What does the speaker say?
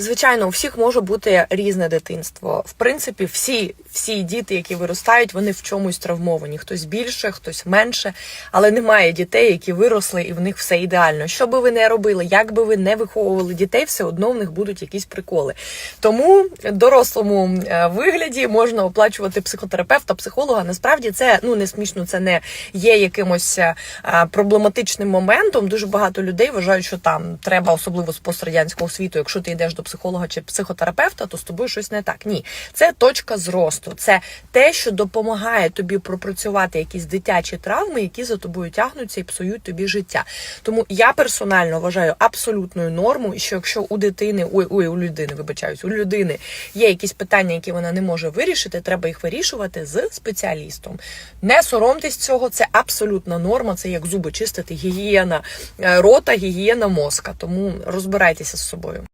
Звичайно, у всіх може бути різне дитинство. В принципі, всі, всі діти, які виростають, вони в чомусь травмовані. Хтось більше, хтось менше, але немає дітей, які виросли, і в них все ідеально. Що би ви не робили, як би ви не виховували дітей, все одно в них будуть якісь приколи. Тому дорослому е, вигляді можна оплачувати психотерапевта, психолога. Насправді це ну не смішно, це не є якимось е, проблематичним моментом. Дуже багато людей вважають, що там треба, особливо з пострадянського світу, якщо ти йдеш до психолога чи психотерапевта, то з тобою щось не так. Ні, це точка зросту, це те, що допомагає тобі пропрацювати якісь дитячі травми, які за тобою тягнуться і псують тобі життя. Тому я персонально вважаю абсолютною нормою, що якщо у дитини, ой, ой, у людини, вибачаюсь, у людини є якісь питання, які вона не може вирішити, треба їх вирішувати з спеціалістом. Не соромтесь цього, це абсолютна норма. Це як зуби чистити, гігієна е, рота, гігієна мозка. Тому розбирайтеся з собою.